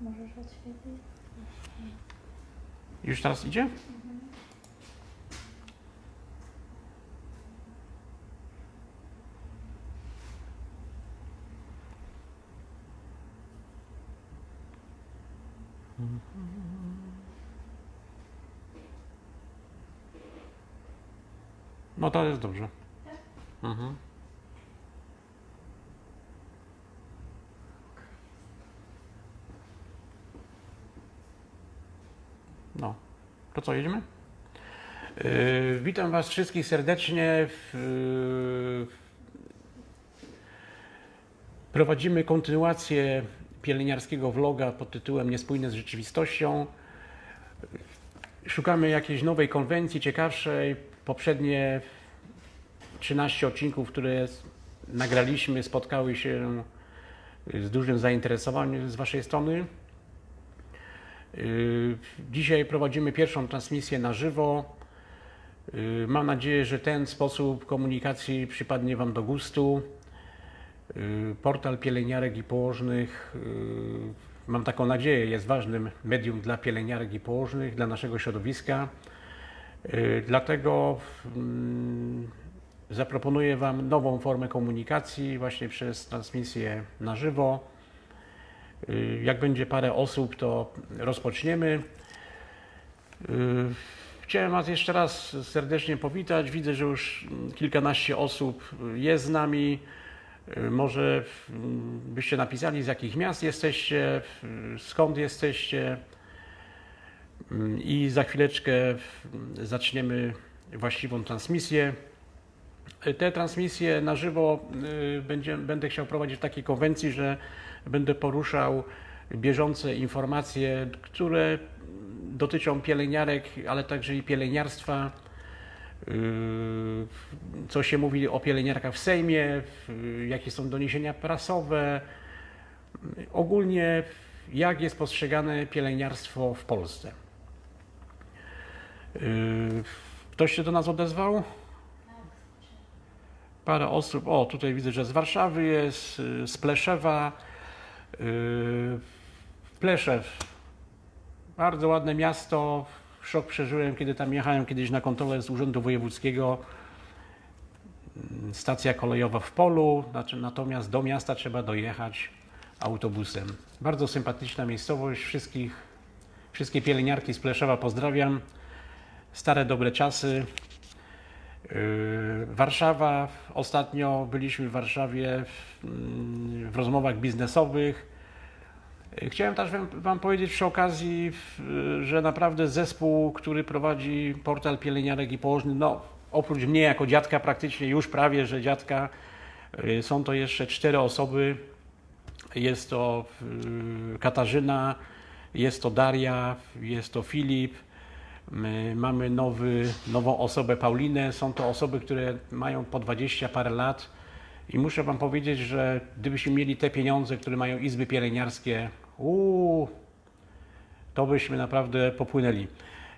Możesz odświeżyć? Już teraz idzie? No to jest dobrze. Mhm. No, to co, jedziemy? Yy, witam Was wszystkich serdecznie. Yy, prowadzimy kontynuację pielęgniarskiego vloga pod tytułem Niespójne z rzeczywistością. Szukamy jakiejś nowej konwencji, ciekawszej. Poprzednie 13 odcinków, które nagraliśmy, spotkały się z dużym zainteresowaniem z Waszej strony. Yy, Dzisiaj prowadzimy pierwszą transmisję na żywo. Yy, Mam nadzieję, że ten sposób komunikacji przypadnie Wam do gustu. Yy, Portal pielęgniarek i położnych, mam taką nadzieję, jest ważnym medium dla pielęgniarek i położnych, dla naszego środowiska. Dlatego mm, zaproponuję Wam nową formę komunikacji właśnie przez transmisję na żywo. Y, Jak będzie parę osób, to rozpoczniemy. Y, Chciałem Was jeszcze raz serdecznie powitać. Widzę, że już kilkanaście osób jest z nami. Y, Może mm, byście napisali, z jakich miast jesteście, skąd jesteście. Mm, I za chwileczkę zaczniemy właściwą transmisję. Te transmisje na żywo będę chciał prowadzić w takiej konwencji, że będę poruszał bieżące informacje, które dotyczą pielęgniarek, ale także i pielęgniarstwa. Yy, Co się mówi o pielęgniarkach w Sejmie, yy, jakie są doniesienia prasowe, ogólnie jak jest postrzegane pielęgniarstwo w Polsce. Yy, Ktoś się do nas odezwał? Parę osób. O, tutaj widzę, że z Warszawy jest, z Pleszewa. Pleszew. Bardzo ładne miasto. Szok przeżyłem, kiedy tam jechałem kiedyś na kontrolę z Urzędu Wojewódzkiego. Mm, Stacja kolejowa w polu, znaczy, natomiast do miasta trzeba dojechać autobusem. Bardzo sympatyczna miejscowość. Wszystkich, wszystkie pielęgniarki z Pleszewa pozdrawiam. Stare, dobre czasy. Yy, Warszawa. Ostatnio byliśmy w Warszawie mm, rozmowach biznesowych. Chciałem też wam, powiedzieć przy okazji, że naprawdę zespół, który prowadzi portal pielęgniarek i położnych, no oprócz mnie jako dziadka praktycznie już prawie, że dziadka, yy, są to jeszcze cztery osoby. Jest to yy, Katarzyna, jest to Daria, jest to Filip, My mamy nowy, nową osobę Paulinę. Są to osoby, które mają po 20 parę lat. I muszę Wam powiedzieć, że gdybyśmy mieli te pieniądze, które mają izby pielęgniarskie, uuu, to byśmy naprawdę popłynęli.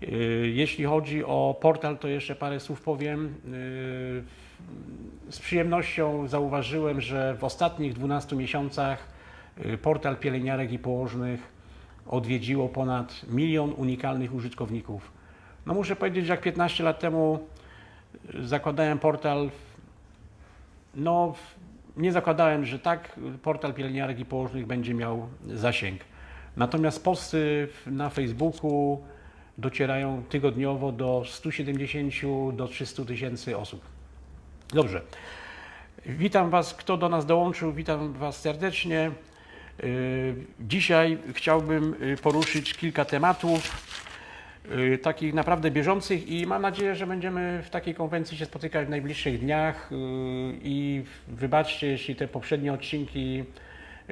Yy, Jeśli chodzi o portal, to jeszcze parę słów powiem. Yy, Z przyjemnością zauważyłem, że w ostatnich 12 miesiącach yy, portal pielęgniarek i położnych odwiedziło ponad milion unikalnych użytkowników. No muszę powiedzieć, że jak 15 lat temu y, zakładałem portal, no nie zakładałem, że tak portal pielęgniarek i położnych będzie miał zasięg. Natomiast posty na Facebooku docierają tygodniowo do 170 do 300 tysięcy osób. Dobrze. Witam Was, kto do nas dołączył, witam Was serdecznie. Yy, Dzisiaj chciałbym y, poruszyć kilka tematów, y, takich naprawdę bieżących i mam nadzieję, że będziemy w takiej konwencji się spotykać w najbliższych dniach y, i wybaczcie, jeśli te poprzednie odcinki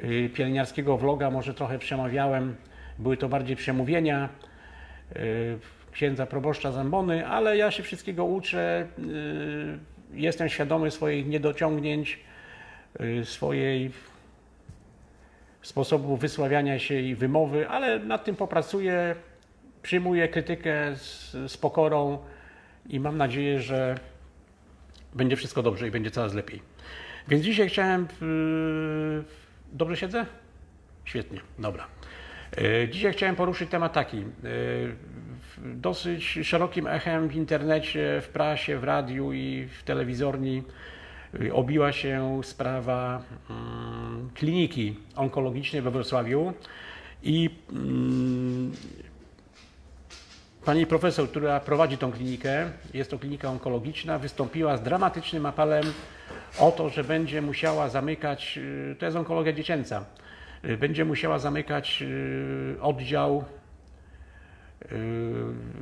y, pielęgniarskiego vloga może trochę przemawiałem, były to bardziej przemówienia y, księdza proboszcza Zambony, ale ja się wszystkiego uczę, y, jestem świadomy swoich niedociągnięć, y, swojej sposobu wysławiania się i wymowy, ale nad tym popracuję. Przyjmuję krytykę z, z pokorą i mam nadzieję, że będzie wszystko dobrze i będzie coraz lepiej. Więc dzisiaj chciałem. Yy, dobrze siedzę? Świetnie, dobra. E, Dzisiaj chciałem poruszyć temat taki. w- Dosyć szerokim echem w internecie, w prasie, w radiu i w telewizorni obiła się sprawa mm, kliniki onkologicznej we Wrocławiu i mm, Pani profesor, która prowadzi tą klinikę, jest to klinika onkologiczna, wystąpiła z dramatycznym apelem o to, że będzie musiała zamykać, y, to jest onkologia dziecięca, y, będzie musiała zamykać y, oddział,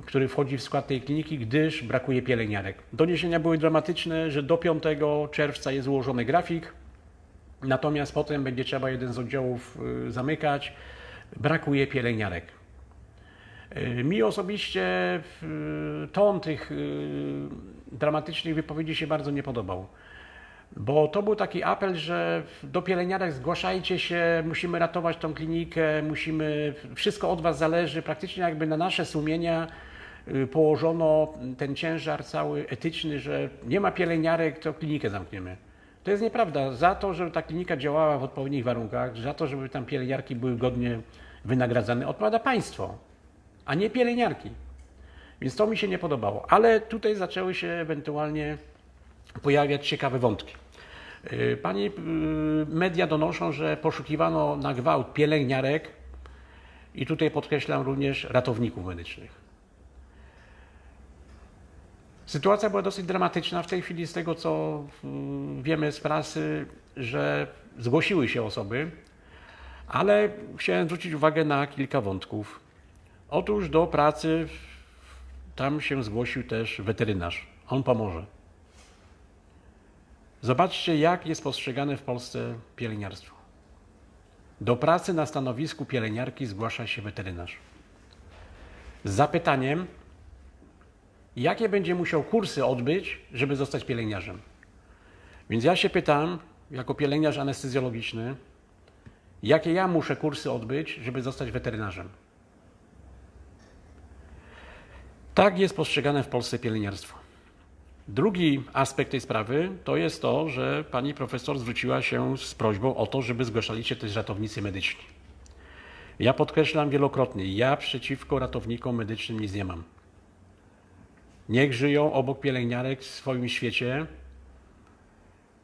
który wchodzi w skład tej kliniki, gdyż brakuje pielęgniarek. Doniesienia były dramatyczne, że do 5 czerwca jest ułożony grafik, natomiast potem będzie trzeba jeden z oddziałów zamykać, brakuje pielęgniarek. Y, Mi osobiście ton tych y, dramatycznych wypowiedzi się bardzo nie podobał. Bo to był taki apel, że do pielęgniarek zgłaszajcie się, musimy ratować tą klinikę, musimy, wszystko od Was zależy, praktycznie jakby na nasze sumienia y, położono ten ciężar cały etyczny, że nie ma pielęgniarek, to klinikę zamkniemy. To jest nieprawda. Za to, żeby ta klinika działała w odpowiednich warunkach, za to, żeby tam pielęgniarki były godnie wynagradzane, odpowiada państwo a nie pielęgniarki. Więc to mi się nie podobało. Ale tutaj zaczęły się ewentualnie pojawiać ciekawe wątki. Yy, Pani yy, media donoszą, że poszukiwano na gwałt pielęgniarek i tutaj podkreślam również ratowników medycznych. Sytuacja była dosyć dramatyczna w tej chwili z tego, co yy, wiemy z prasy, że zgłosiły się osoby, ale chciałem zwrócić uwagę na kilka wątków. Otóż do pracy tam się zgłosił też weterynarz. On pomoże. Zobaczcie, jak jest postrzegane w Polsce pielęgniarstwo. Do pracy na stanowisku pielęgniarki zgłasza się weterynarz. Z zapytaniem, jakie będzie musiał kursy odbyć, żeby zostać pielęgniarzem. Więc ja się pytam, jako pielęgniarz anestezjologiczny, jakie ja muszę kursy odbyć, żeby zostać weterynarzem. Tak jest postrzegane w Polsce pielęgniarstwo. Drugi aspekt tej sprawy to jest to, że pani profesor zwróciła się z prośbą o to, żeby zgłaszali się też ratownicy medyczni. Ja podkreślam wielokrotnie, ja przeciwko ratownikom medycznym nic nie mam. Niech żyją obok pielęgniarek w swoim świecie,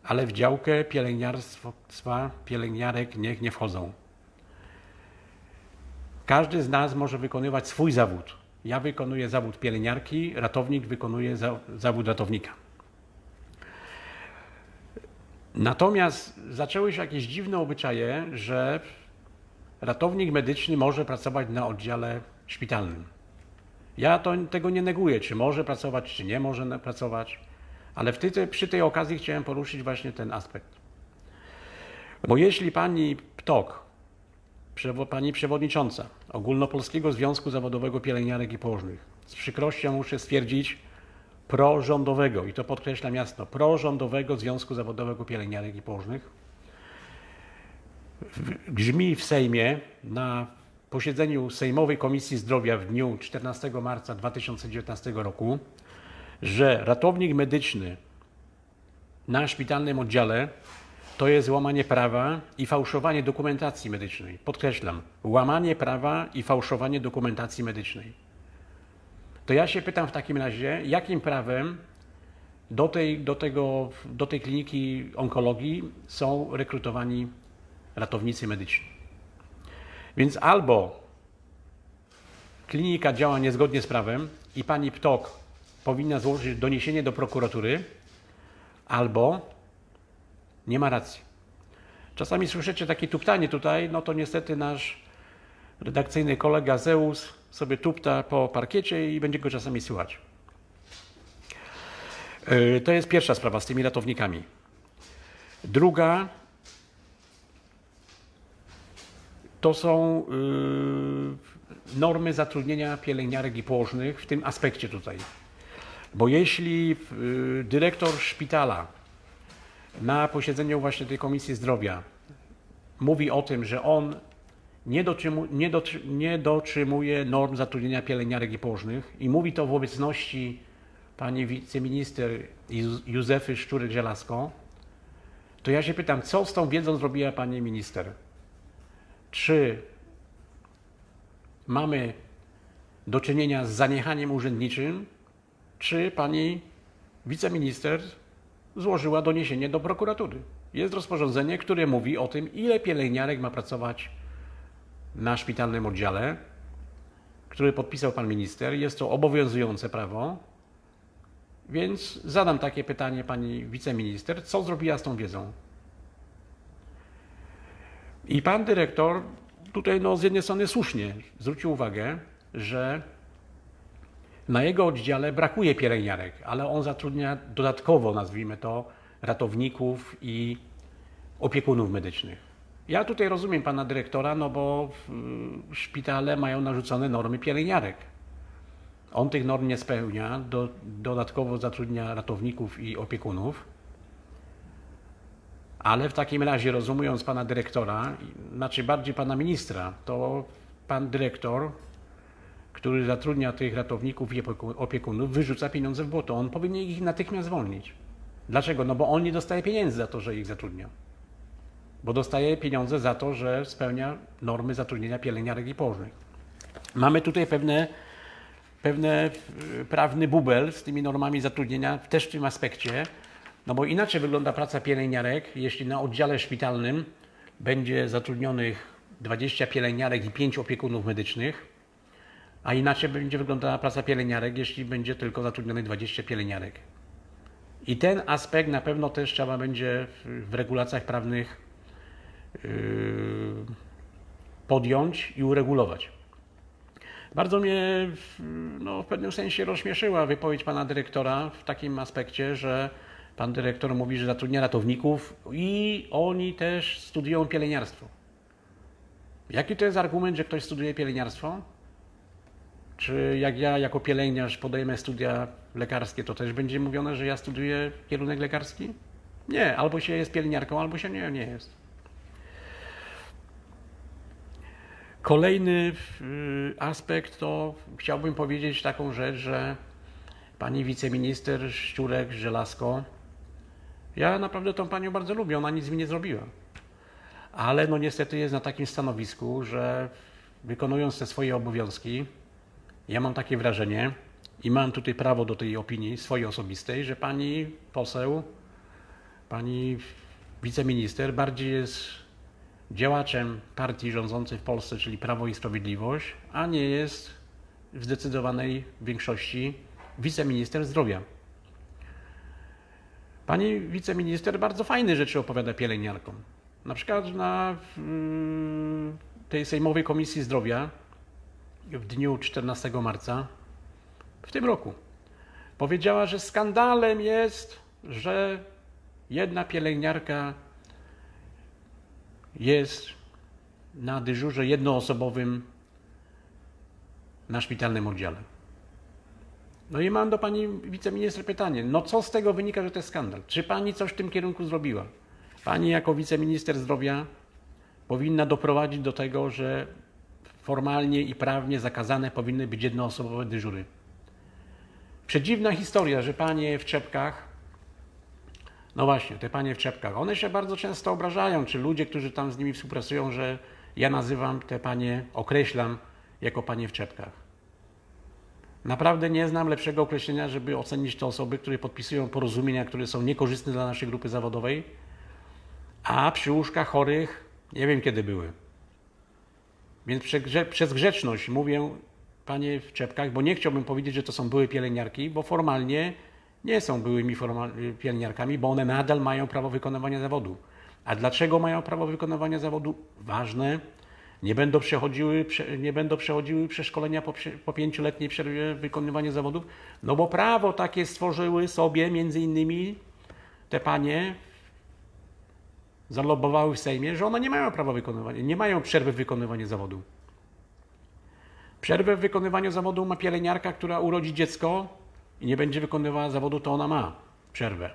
ale w działkę pielęgniarstwa, pielęgniarek niech nie wchodzą. Każdy z nas może wykonywać swój zawód. Ja wykonuję zawód pielęgniarki, ratownik wykonuje za, zawód ratownika. Natomiast zaczęły się jakieś dziwne obyczaje, że ratownik medyczny może pracować na oddziale szpitalnym. Ja to, tego nie neguję, czy może pracować, czy nie może pracować, ale w przy tej okazji chciałem poruszyć właśnie ten aspekt. Bo jeśli pani Ptok, przewo- pani przewodnicząca Ogólnopolskiego Związku Zawodowego Pielęgniarek i Położnych, z przykrością muszę stwierdzić, prorządowego, i to podkreślam jasno, prorządowego Związku Zawodowego Pielęgniarek i Położnych, grzmi w Sejmie na posiedzeniu Sejmowej Komisji Zdrowia w dniu 14 marca 2019 roku, że ratownik medyczny na szpitalnym oddziale to jest łamanie prawa i fałszowanie dokumentacji medycznej. Podkreślam, łamanie prawa i fałszowanie dokumentacji medycznej. To ja się pytam w takim razie, jakim prawem do tej, do tego, do tej kliniki onkologii są rekrutowani ratownicy medyczni. Więc albo klinika działa niezgodnie z prawem i pani Ptok powinna złożyć doniesienie do prokuratury, albo nie ma racji. Czasami słyszycie takie tuptanie tutaj, no to niestety nasz redakcyjny kolega Zeus sobie tupta po parkiecie i będzie go czasami słychać. Yy, To jest pierwsza sprawa z tymi ratownikami. Druga to są yy, normy zatrudnienia pielęgniarek i położnych w tym aspekcie tutaj. Bo jeśli yy, dyrektor szpitala na posiedzeniu właśnie tej Komisji Zdrowia mówi o tym, że on nie, dotrzymu, nie, dotrzy, nie dotrzymuje norm zatrudnienia pielęgniarek i położnych i mówi to w obecności pani wiceminister Józefy Szczurek-Żelazko, to ja się pytam, co z tą wiedzą zrobiła pani minister? Czy mamy do czynienia z zaniechaniem urzędniczym, czy pani wiceminister złożyła doniesienie do prokuratury. Jest rozporządzenie, które mówi o tym, ile pielęgniarek ma pracować na szpitalnym oddziale, który podpisał pan minister. Jest to obowiązujące prawo. Więc zadam takie pytanie pani wiceminister, co zrobiła z tą wiedzą? I pan dyrektor tutaj no, z jednej strony słusznie zwrócił uwagę, że na jego oddziale brakuje pielęgniarek, ale on zatrudnia dodatkowo, nazwijmy to, ratowników i opiekunów medycznych. Ja tutaj rozumiem pana dyrektora, no bo szpitale mają narzucone normy pielęgniarek. On tych norm nie spełnia, do, dodatkowo zatrudnia ratowników i opiekunów. Ale w takim razie, rozumując pana dyrektora, znaczy bardziej pana ministra, to pan dyrektor, który zatrudnia tych ratowników i opieku- opiekunów, wyrzuca pieniądze w błoto. On powinien ich natychmiast zwolnić. Dlaczego? No bo on nie dostaje pieniędzy za to, że ich zatrudnia. Bo dostaje pieniądze za to, że spełnia normy zatrudnienia pielęgniarek i położnych. Mamy tutaj pewne, pewne y, prawny bubel z tymi normami zatrudnienia też w tym aspekcie, no bo inaczej wygląda praca pielęgniarek, jeśli na oddziale szpitalnym będzie zatrudnionych 20 pielęgniarek i 5 opiekunów medycznych, a inaczej będzie wyglądała praca pielęgniarek, jeśli będzie tylko zatrudnionych 20 pielęgniarek. I ten aspekt na pewno też trzeba będzie w, regulacjach prawnych yy, podjąć i uregulować. Bardzo mnie no, w pewnym sensie rozśmieszyła wypowiedź pana dyrektora w takim aspekcie, że pan dyrektor mówi, że zatrudnia ratowników i oni też studiują pielęgniarstwo. Jaki to jest argument, że ktoś studiuje pielęgniarstwo? Czy jak ja jako pielęgniarz podejmę studia lekarskie, to też będzie mówione, że ja studiuję kierunek lekarski? Nie, albo się jest pielęgniarką, albo się nie, nie jest. Kolejny y, aspekt to chciałbym powiedzieć taką rzecz, że pani wiceminister Szczurek-Żelazko, ja naprawdę tą panią bardzo lubię, ona nic mi nie zrobiła. Ale no niestety jest na takim stanowisku, że wykonując te swoje obowiązki, ja mam takie wrażenie i mam tutaj prawo do tej opinii swojej osobistej, że pani poseł, pani wiceminister bardziej jest działaczem partii rządzącej w Polsce, czyli Prawo i Sprawiedliwość, a nie jest w zdecydowanej większości wiceminister zdrowia. Pani wiceminister bardzo fajne rzeczy opowiada pielęgniarkom. Na przykład na mm, tej Sejmowej Komisji Zdrowia w dniu 14 marca w tym roku powiedziała, że skandalem jest, że jedna pielęgniarka jest na dyżurze jednoosobowym na szpitalnym oddziale. No i mam do pani wiceminister pytanie, no co z tego wynika, że to jest skandal? Czy pani coś w tym kierunku zrobiła? Pani jako wiceminister zdrowia powinna doprowadzić do tego, że formalnie i prawnie zakazane powinny być jednoosobowe dyżury. Przedziwna historia, że panie w czepkach, no właśnie, te panie w czepkach, one się bardzo często obrażają, czy ludzie, którzy tam z nimi współpracują, że ja nazywam te panie, określam jako panie w czepkach. Naprawdę nie znam lepszego określenia, żeby ocenić te osoby, które podpisują porozumienia, które są niekorzystne dla naszej grupy zawodowej, a przy łóżkach chorych nie wiem kiedy były. Więc przez grzeczność mówię, panie w czepkach, bo nie chciałbym powiedzieć, że to są były pielęgniarki, bo formalnie nie są byłymi pielęgniarkami, bo one nadal mają prawo wykonywania zawodu. A dlaczego mają prawo wykonywania zawodu? Ważne. Nie będą przechodziły, prze, nie będą przechodziły przeszkolenia po, po pięcioletniej przerwie wykonywania zawodów, no bo prawo takie stworzyły sobie między innymi te panie zalobowały w Sejmie, że one nie mają prawa wykonywania, nie mają przerwy w wykonywaniu zawodu. Przerwę w wykonywaniu zawodu ma pielęgniarka, która urodzi dziecko i nie będzie wykonywała zawodu, to ona ma przerwę.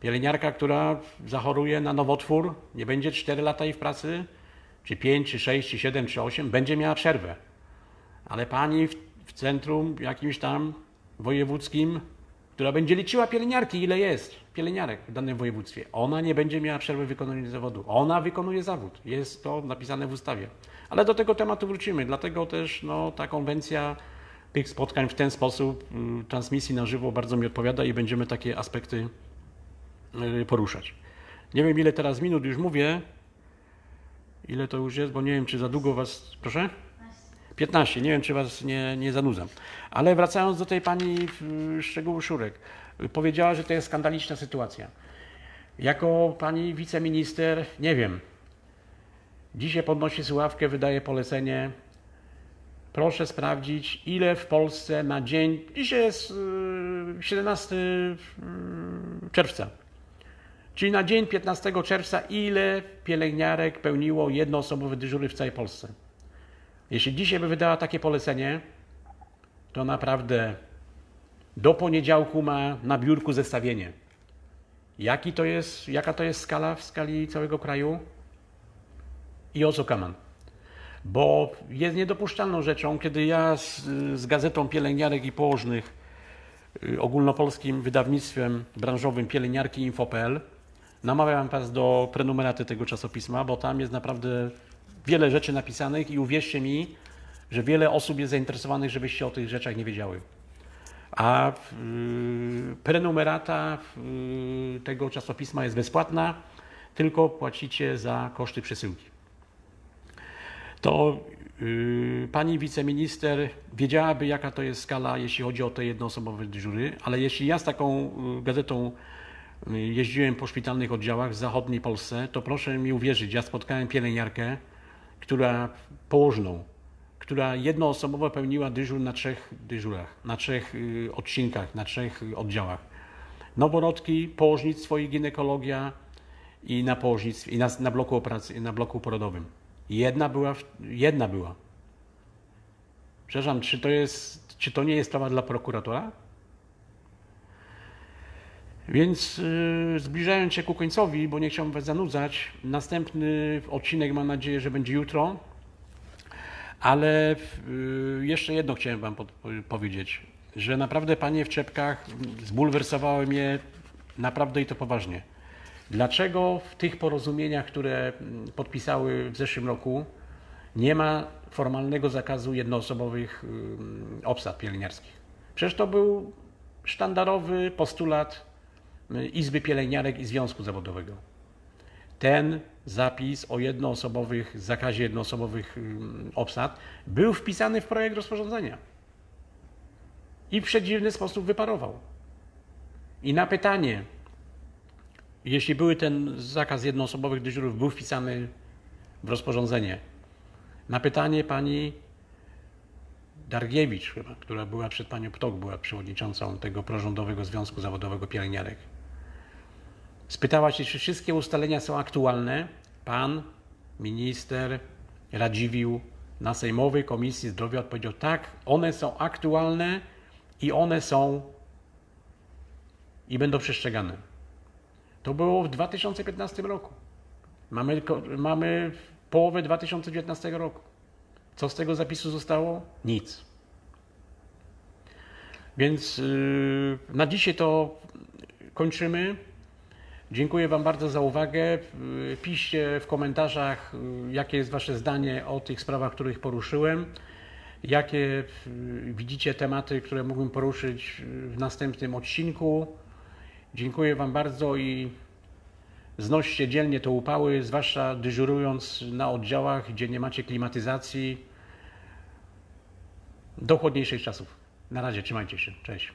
Pielęgniarka, która zachoruje na nowotwór, nie będzie 4 lata jej w pracy, czy 5, czy 6, czy 7, czy 8, będzie miała przerwę. Ale pani w, w centrum jakimś tam wojewódzkim która będzie liczyła pielęgniarki, ile jest pielęgniarek w danym województwie. Ona nie będzie miała przerwy w wykonaniu zawodu. Ona wykonuje zawód. Jest to napisane w ustawie. Ale do tego tematu wrócimy. Dlatego też no, ta konwencja tych spotkań w ten sposób, y, transmisji na żywo bardzo mi odpowiada i będziemy takie aspekty y, poruszać. Nie wiem ile teraz minut już mówię. Ile to już jest, bo nie wiem czy za długo was... Proszę? 15. Nie wiem, czy Was nie, nie zanudzam. Ale wracając do tej pani y, szczegółu Szurek. y, Powiedziała, że to jest skandaliczna sytuacja. Jako pani wiceminister, nie wiem. Dzisiaj podnosi słuchawkę, wydaje polecenie. Proszę sprawdzić, ile w Polsce na dzień. Dzisiaj jest y, 17 y, czerwca. Czyli na dzień 15 czerwca, ile pielęgniarek pełniło jednoosobowe dyżury w całej Polsce. Jeśli dzisiaj by wydała takie polecenie, to naprawdę do poniedziałku ma na biurku zestawienie. Jaki to jest, jaka to jest skala w skali całego kraju i o co kaman. Bo jest niedopuszczalną rzeczą, kiedy ja z, z gazetą pielęgniarek i położnych, y, ogólnopolskim wydawnictwem branżowym Pielęgniarki Info.pl namawiam Was do prenumeraty tego czasopisma, bo tam jest naprawdę wiele rzeczy napisanych i uwierzcie mi, że wiele osób jest zainteresowanych, żebyście o tych rzeczach nie wiedziały. A y, prenumerata y, tego czasopisma jest bezpłatna, tylko płacicie za koszty przesyłki. To y, pani wiceminister wiedziałaby, jaka to jest skala, jeśli chodzi o te jednoosobowe dyżury, ale jeśli ja z taką y, gazetą y, jeździłem po szpitalnych oddziałach w zachodniej Polsce, to proszę mi uwierzyć, ja spotkałem pielęgniarkę, która położną, która jednoosobowo pełniła dyżur na trzech dyżurach, na trzech y, odcinkach, na trzech y, oddziałach. Noworodki, położnictwo i ginekologia i na położnictwie, i na, na bloku operacji, na bloku porodowym. Jedna była, jedna była. Przepraszam, czy to jest, czy to nie jest sprawa dla prokuratora? Więc yy, zbliżając się ku końcowi, bo nie chciałbym Was zanudzać, następny odcinek mam nadzieję, że będzie jutro. Ale yy, jeszcze jedno chciałem Wam pod, powiedzieć, że naprawdę Panie w czepkach zbulwersowały mnie naprawdę i to poważnie. Dlaczego w tych porozumieniach, które mm, podpisały w zeszłym roku, nie ma formalnego zakazu jednoosobowych ym, obsad pielęgniarskich? Przecież to był sztandarowy postulat y, Izby Pielęgniarek i Związku Zawodowego. Ten zapis o jednoosobowych, zakazie jednoosobowych ym, obsad był wpisany w projekt rozporządzenia i w przedziwny sposób wyparował. I na pytanie, jeśli były ten zakaz jednoosobowych dyżurów był wpisany w rozporządzenie, na pytanie pani Dargiewicz chyba, która była przed panią Ptok, była przewodniczącą tego prorządowego Związku Zawodowego Pielęgniarek. Spytała się, czy wszystkie ustalenia są aktualne. Pan minister Radziwił na Sejmowej Komisji Zdrowia odpowiedział tak, one są aktualne i one są i będą przestrzegane. To było w 2015 roku. Mamy, mamy połowę 2019 roku. Co z tego zapisu zostało? Nic. Więc yy, na dzisiaj to kończymy. Dziękuję Wam bardzo za uwagę. Piszcie w komentarzach, yy, jakie jest Wasze zdanie o tych sprawach, których poruszyłem. Jakie yy, widzicie tematy, które mógłbym poruszyć yy, w następnym odcinku. Dziękuję Wam bardzo i znoście dzielnie te upały, zwłaszcza dyżurując na oddziałach, gdzie nie macie klimatyzacji. Do chłodniejszych czasów. Na razie, trzymajcie się. Cześć.